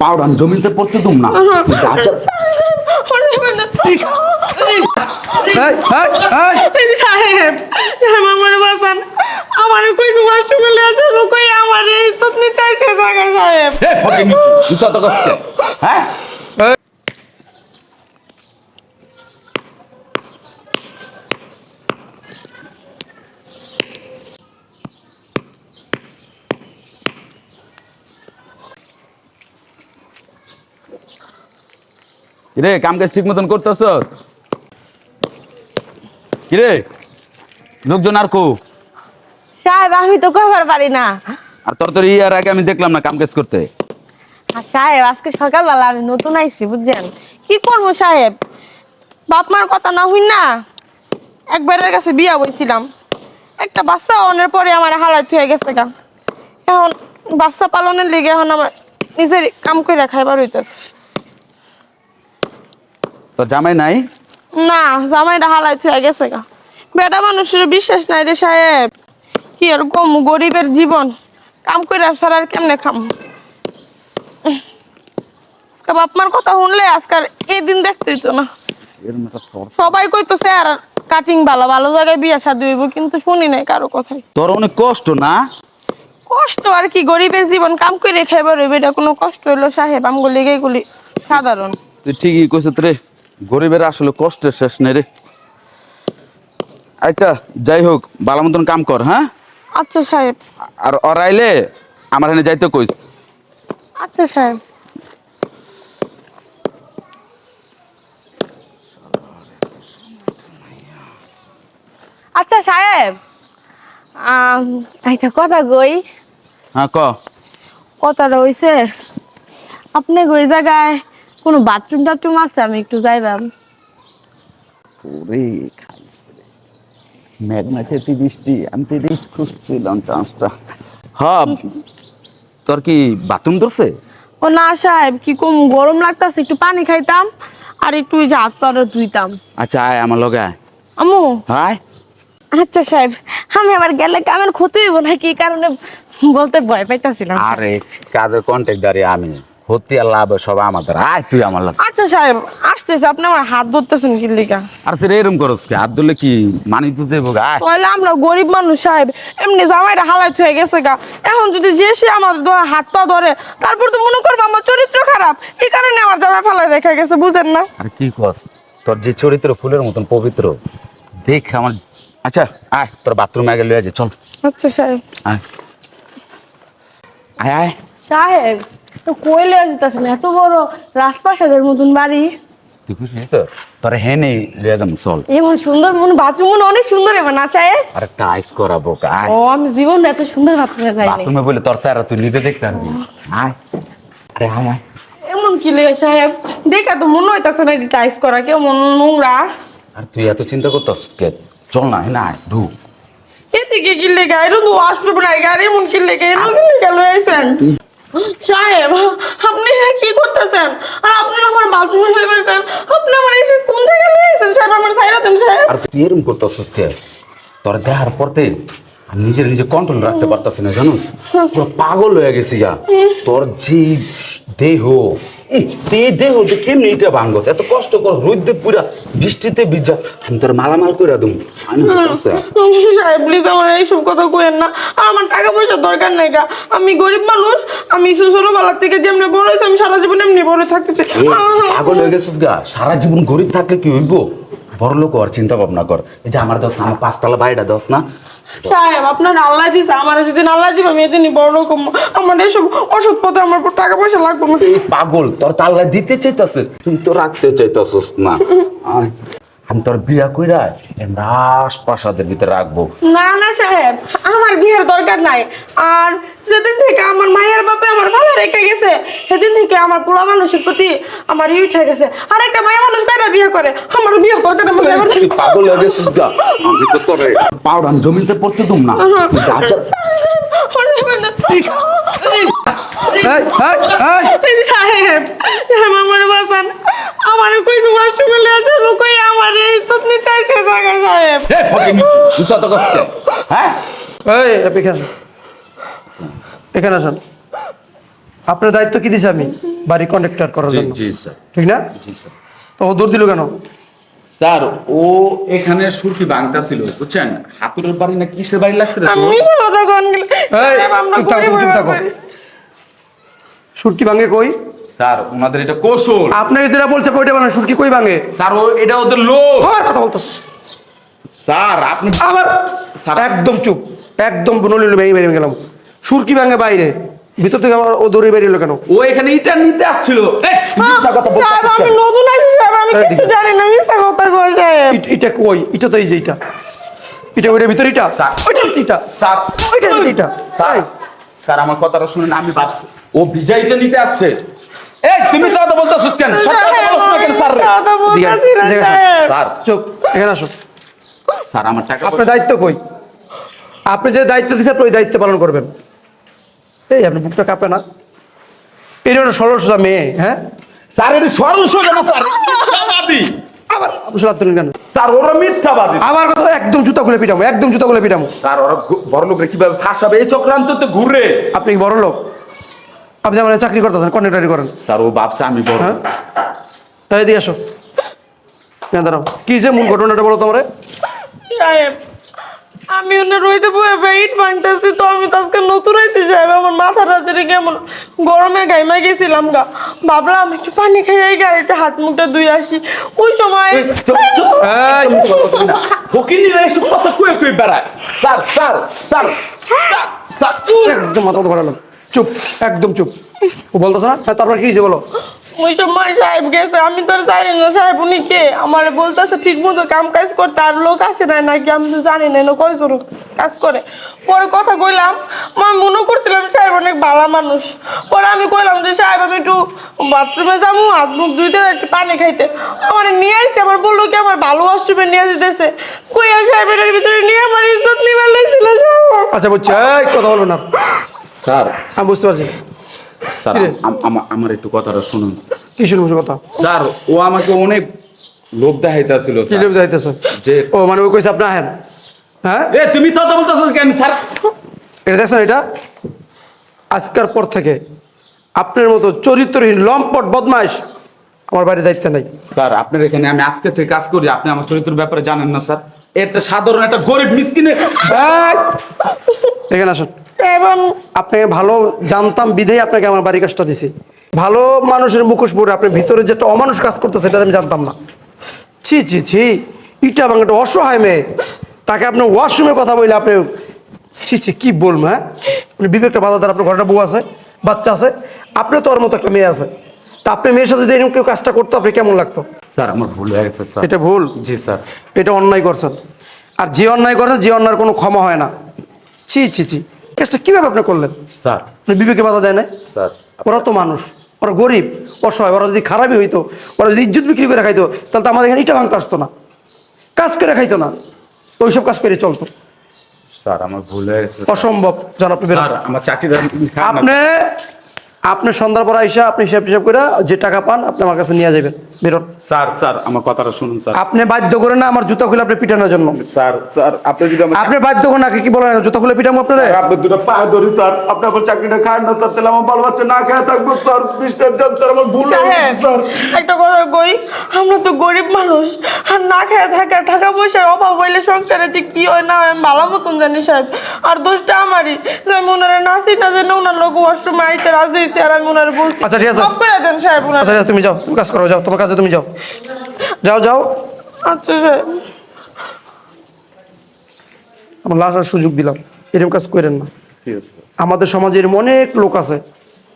Powder জমিতে পড়তে তুম না। যা যা। সাহেব আমার বাসান আমার কই তোমার কই? আমার এই ইজ্জত নিতে আইছে জায়গা সাহেব। ফকিং করছে হ্যাঁ? রে কাম কাজ ঠিক মতন করতেছ? কিরে লোকজন আর কো? সাহেব আমি তো কবার পারি না। আর তোর তোর ইয়ার আগে আমি দেখলাম না কাম কাজ করতে। আর সাহেব আজকে সকালবেলা আমি নতুন আইছি বুঝছেন? কি করব সাহেব? বাপ মার কথা না হই না? একবারের কাছে বিয়া বইছিলাম। একটা বাচ্চা অনের পরে আমার হালাত হয়ে গেছে গা। এখন বাচ্চা পালনের লেগে এখন আমার নিজের কাম করে খাইবার হইতেছে। তোর জামাই নাই? না জামাইটা হালাত হয়ে গেছে গা। বেটা মানুষের বিশ্বাস নাই রে সাহেব। কি আর কম গরিবের জীবন। কাম করে আর কেমনে খাম? আজকে বাপ মার কথা শুনলে আজকাল এই দিন দেখতে হইতো না। সবাই আর কাটিং ভালো ভালো জায়গায় বিয়া শাদি হইব কিন্তু শুনি নাই কারও কথাই। তোর অনেক কষ্ট না? কষ্ট আর কি গরিবের জীবন কাম করে খাইবার হইবে এটা কোনো কষ্ট হইল সাহেব। আমগুলো এগুলি সাধারণ। তুই ঠিকই কইছ রে গরিবের আসলে কষ্টের শেষ নেই রে। আচ্ছা যাই হোক ভালো মতন কাম কর হ্যাঁ? আচ্ছা সাহেব। আর ওর আইলে আমার এখানে যাইতে কইস। আচ্ছা সাহেব। আচ্ছা সাহেব। একটা কথা কই? হ্যাঁ ক। কথাটা হইছে আপনি ওই জায়গায়? কোনো বাথরুম টাথরুম আছে? আমি একটু যাইবাম। ওরে খাইছে ম্যাগনেটে বৃষ্টি আমি তো খুঁজছিলাম চান্সটা। হ্যাঁ তোর কি বাথরুম ধরছে? ও না সাহেব কি কম গরম লাগতাছে একটু পানি খাইতাম আর একটু ওই যে হাত পাড়া ধুইতাম। আচ্ছা আয় আমার লগে আয়। আমু হায় আচ্ছা সাহেব আমি আবার গেলে কামের ক্ষতি হইব না কি কারণে বলতে ভয় পাইতাছিলাম। আরে কাজের কন্ট্যাক্ট দাঁড়ি আমি লাভ সব আমাদের। আয় তুই আমার লগে আচ্ছা সাহেব আসতেছে আপনি আমার হাত ধরতেছেন কি লিগা? আর সে করস কি? হাত ধরলে কি মানি তো দেবো আয়। আমরা গরিব মানুষ সাহেব এমনি জামাইটা হয়ে গেছে গা। এখন যদি যে সে আমার হাত পা ধরে তারপর তো মনে করব আমার চরিত্র খারাপ। এই কারণে আমার জামাই ফালাই রেখে গেছে বুঝেন না? আর কি কস তোর যে চরিত্র ফুলের মতন পবিত্র দেখ আমার আচ্ছা আয় তোর বাথরুমে আগে লয়ে যা চল। আচ্ছা সাহেব। আয়। আয় আয়। সাহেব তো কইলে যেতেছেন এত বড় রাজপ্রাসাদের মতন বাড়ি। তুই খুশি তো? তোর হ্যাঁ নেই লয়ে যাম চল। এমন সুন্দর মনে বাথরুম মনে অনেক সুন্দর হবে না সাহেব আর একটা করাবো আয়। ও আমি জীবন এত সুন্দর বাথরুমে যাইনি বাথরুমে বলে তোর চেহারা তুই নিজে দেখতে পারবি। আয়। আরে আয় এমন কি লেগে সাহেব? দেখা তো মনে হইতাছে না এটা টাইস করা কেউ মন নোংরা। আর তুই এত চিন্তা করতেস কে? চল না না ঢুক এতে কি কি লেগে? এরকম ওয়াশরুম নাই গাড়ি এমন কি লেগে? এমন কি লেগে লয়েছেন সাহেব আপনি কি করতেছেন? আর আপনি আমার বাথরুমে হয়ে গেছেন। আপনি আমার এসে কোন থেকে লয়েছেন সাহেব আমার সাইরা দেন সাহেব। আর তুই এরম করতেছিস কে? তোর দেহার পরতে আমি নিজের নিজে কন্ট্রোল রাখতে পারতাছি না জানোস? পুরো পাগল হয়ে গেছি গা। তোর যে দেহ দেহ তুই কেমনি এটা ভাঙ্গস এত কষ্ট কর রোদ্দে পুরা বৃষ্টিতে ভিজা। আমি তোর মালামাল করে দুম সাহেব প্লিজ আমার এইসব কথা কইেন না। আর আমার টাকা পয়সা দরকার নাই গা। আমি গরিব মানুষ আমি শ্বশুর বালার থেকে যেমনি বড় হয়েছি আমি সারা জীবন এমনি বড় থাকতে চাই। পাগল হয়ে গেছিস গা। সারা জীবন গরিব থাকলে কি হইব? বড় লোক আর চিন্তা ভাবনা কর। এই যে আমার দোষ না, আমার পাঁচতলা বাড়িটা দোষ না? সাহেব আপনার আল্লাহ দিছে আমার যেদিন আল্লাহ দিবে আমি এদিনই বড়লোক আমার এসব ওষুধ পথে আমার উপর টাকা পয়সা লাগবে পাগল তোর তাল্লা দিতে চাইতাছে তুই তো রাখতে চাইতাছস না। আমি তোর বিয়া কইরা এই রাজপ্রাসাদের ভিতরে রাখব। না না সাহেব আমার বিয়ের দরকার নাই। আর যেদিন থেকে আমার মায়ের বাপে আমার ভালো রেখে গেছে সেদিন থেকে আমার পুরো মানুষের প্রতি আমার ই উঠে গেছে আর একটা মায়া মানুষ কয়টা বিয়ে করে? আমার বিয়ের দরকার করতে- তুই পাগল হয়ে গেছিস গা। আমি তো তোর পাউডার জমিতে পড়তে দুম না। যা যা। এই, এই, এই। সাহেব আমার বাসান। আমার কই তোমার শুনলে আছে কই আমার এই ইজ্জত নিতে জায়গা সাহেব। এ ফকিং তুই তো করছিস হ্যাঁ? এই এখানে আসুন। এখানে আসুন। আপনার দায়িত্ব কি দিছি আমি? বাড়ি কন্ট্রাক্টর করার জন্য। জি স্যার। ঠিক না? জি স্যার। তো ও দৌড় দিল কেন? স্যার ও এখানে সুরকি বাংটা ছিল বুঝছেন? হাতুরের বাড়ি না কিসের বাড়ি লাগছে আমি তো কথা কোন গেলে এই, চুপ থাকো, গরিব চুপ থাকো। বাড়ি। সুরকি ভাঙে কই? স্যার ওনাদের এটা কৌশল। আপনাকে যেটা বলছে ওইটা বানান সুরকি কই ভাঙে? স্যার ও এটা ওদের লোক। আবার কথা বলতো স্যার আপনি আবার স্যার- একদম চুপ একদম নলিল ভেঙে বেরিয়ে গেলাম। সুরকি ভাঙে বাইরে ভিতর থেকে আবার ও দৌড়ে বেরিয়ে এলো কেন? ও এখানে ইটা নিতে আসছিল। আমি? নতুন আইছি আমি কিছু জানি না মিথ্যা কথা কই এটা কই? এটা তো এই যে এটা এটা ওইটা ভিতরে এটা স্যার। ওইটা এটা স্যার। ওইটা এটা স্যার স্যার আমার কথাটা শুনেন আমি ভাবছি ও বিজয়টা নিতে আসছে। এই তুমি তো কথা বলতেছিস কেন সত্য কথা বলছ না কেন স্যার। রে? চুপ। এখানে আসো। আমার টাকা আপনার দায়িত্ব কই? আপনি যে দায়িত্ব দিচ্ছেন ওই দায়িত্ব পালন করবেন। এই আপনি বুকটা কাঁপে না? এটা একটা সরল সোজা মেয়ে হ্যাঁ? স্যার এটা সরল সোজা না স্যার মিথ্যাবাদী। আবার আপনার কেন স্যার ওরা মিথ্যাবাদী। আমার কথা একদম জুতা খুলে পিটামো একদম জুতা খুলে পিটামো। স্যার ওরা বড় লোকরা কীভাবে ফাঁসাবে? এই চক্রান্ত তো ঘুরে। আপনি কি বড় লোক আপনি আমার চাকরি করতেছেন কন্ট্রাক্টারি করেন। স্যার ও ভাবছে আমি বড়। হ্যাঁ? তাই দিয়ে আসো। না দাঁড়াও। কি যে মূল ঘটনাটা বলো তোমারে? সাহেব আমি ওনার রইতে বয়ে ইট ভাঙতেছি তো আমি তো আজকে নতুন আইছি সাহেব। আমার মাথাটা ধরে কেমন গরমে গাইমা গেছিলাম গা। ভাবলাম একটু পানি খাই এই গাড়িটা হাত মুখটা ধুই আসি। ওই সময় এই, ফকিনিরা এসব কথা কুয়ে কুয়ে বেড়ায়। Sir sir sir sir sir. একদম মাথা বাড়ালাম। চুপ একদম চুপ। ও বলতেছে না? হ্যাঁ তারপর কি হয়েছে বলো? ওই সময় সাহেব গেছে আমি তো জানি না সাহেব উনি কে। আমার বলতেছে ঠিক মতো কাম কাজ করতে আর লোক আসে না নাকি? আমি তো জানি না কয় জন কাজ করে? পরে কথা কইলাম আমি মনে করছিলাম সাহেব অনেক ভালো মানুষ। পরে আমি কইলাম যে সাহেব আমি একটু বাথরুমে যাব হাত মুখ ধুইতে একটু পানি খাইতে। আমার নিয়ে আসছে আমার বলল কি আমার ভালো ওয়াশরুমে নিয়ে যেতেছে কইয়া সাহেবের ভিতরে নিয়ে আমার ইজ্জত নিবার লাগছিল সাহেব। আচ্ছা বুঝছি কথা বলবেন আর স্যার। আমি বুঝতে পারছি। স্যার? আমার একটু কথাটা শুনুন। কি শুনব কথা? স্যার ও আমাকে অনেক লোভ দেখাইতেছিল কি লেবে যাইতেছে যে ও মানে ও কইছে আপনি আহেন হ্যাঁ? এ তুমি তো বলতেছো কেন স্যার? এটা দেখছেন এটা? আজকের পর থেকে আপনার মতো চরিত্রহীন লম্পট বদমাইশ আমার বাড়ির দায়িত্ব নাই। স্যার আপনার এখানে আমি আজকে থেকে কাজ করি আপনি আমার চরিত্রের ব্যাপারে জানেন না স্যার। এটা সাধারণ একটা গরিব মিসকিনে! এখানে আসুন। আমি আপনাকে ভালো জানতাম বিধেই আপনাকে আমার বাড়ির কাজটা দিছি। ভালো মানুষের মুখোশ পরে আপনি ভিতরে যেটা অমানুষ কাজ করতে সেটা আমি জানতাম না। ছি ছি ছি ইটা বাংলাটা অসহায় মেয়ে। তাকে আপনি ওয়াশরুমের কথা বললে আপনি ছি ছি কি বলব হ্যাঁ? আপনি বিবেকটা বাধা দেন আপনার ঘরটা বউ আছে বাচ্চা আছে আপনি তো ওর মতো একটা মেয়ে আছে। তা আপনি মেয়ের সাথে যদি এরকম কেউ কাজটা করতো আপনি কেমন লাগতো? স্যার আমার ভুল হয়ে গেছে স্যার। এটা ভুল? জি স্যার। এটা অন্যায় করছেন। আর যে অন্যায় করছে যে অন্যায়ের কোনো ক্ষমা হয় না। ছি ছি ছি। কাজটা কীভাবে আপনি করলেন? স্যার। বিবেকে বাধা দেয় না স্যার। ওরা তো মানুষ ওরা গরিব অসহায় ওরা যদি খারাপই হইতো ওরা যদি ইজ্জত বিক্রি করে খাইতো তাহলে তো আমাদের এখানে ইটা ভাঙতে আসতো না। কাজ করে খাইতো না। তো ওইসব কাজ করে চলতো। স্যার আমার ভুল হয়ে গেছে অসম্ভব জান আপনি আমার চাকরিটা আপনি আপনি সন্ধ্যার পর আইসা আপনি হিসাব টিসাব করে যে টাকা পান আপনি আমার কাছে নিয়ে যাবেন বেরোন স্যার স্যার আমার কথাটা শুনুন স্যার। আপনি বাধ্য করেন না আমার জুতা খুলে আপনি পিটানোর জন্য। স্যার স্যার আপনি যদি আপনি বাধ্য করেন না কি বলেন? জুতা খুলে পিটাবো আপনারা? স্যার, আপনার দুটো পা ধরি স্যার। আপনি আমার চাকরিটা খান না স্যার। তাহলে আমার বাল বাচ্চা না খেয়ে থাকব স্যার। বিশ্বাস যান স্যার আমার ভুল গেছে, সাহেব স্যার। একটা কথা কই আমরা তো গরিব মানুষ। আর না খেয়ে থাকা টাকা পয়সার অভাব হইলে সংসারে যে কি হয় না হয় আমি ভালো মতন জানি সাহেব। আর দোষটা আমারই। যে আমি ওনারা নাচি না যেন ওনার লোক ওয়াশরুমে আইতে রাজি হয়েছে আর আমি ওনার বলছি। আচ্ছা, ঠিক আছে। মাফ করে দেন সাহেব ওনার। আচ্ছা তুমি যাও তুমি কাজ করো যাও তোমার কাজে তুমি যাও। যাও যাও। আচ্ছা আমার লাস্ট সুযোগ দিলাম। এরকম কাজ করেন না। আমাদের সমাজে এরকম অনেক লোক আছে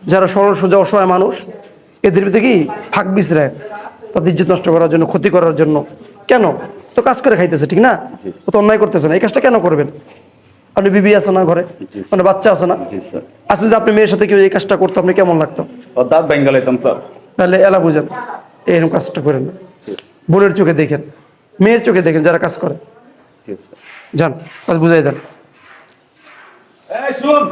যারা সরল সোজা অসহায় মানুষ। এদের ভিতরে কি ফাঁক বিছরায় তাদের ইজ্জত নষ্ট করার জন্য ক্ষতি করার জন্য। কেন? তো কাজ করে খাইতেছে ঠিক না? ও তো অন্যায় করতেছে না। এই কাজটা কেন করবেন? আপনি বিবি আছে না ঘরে? মানে বাচ্চা আছে না? জি স্যার। আচ্ছা যদি আপনি মেয়ের সাথে কেউ এই কাজটা করতো আপনি কেমন লাগতো? দাঁত স্যার। তাহলে এলা বুঝেন। এরকম কাজটা করেন না। বোনের চোখে দেখেন মেয়ের চোখে দেখেন যারা কাজ করে। যান কাজ বুঝাই দেন। শুন।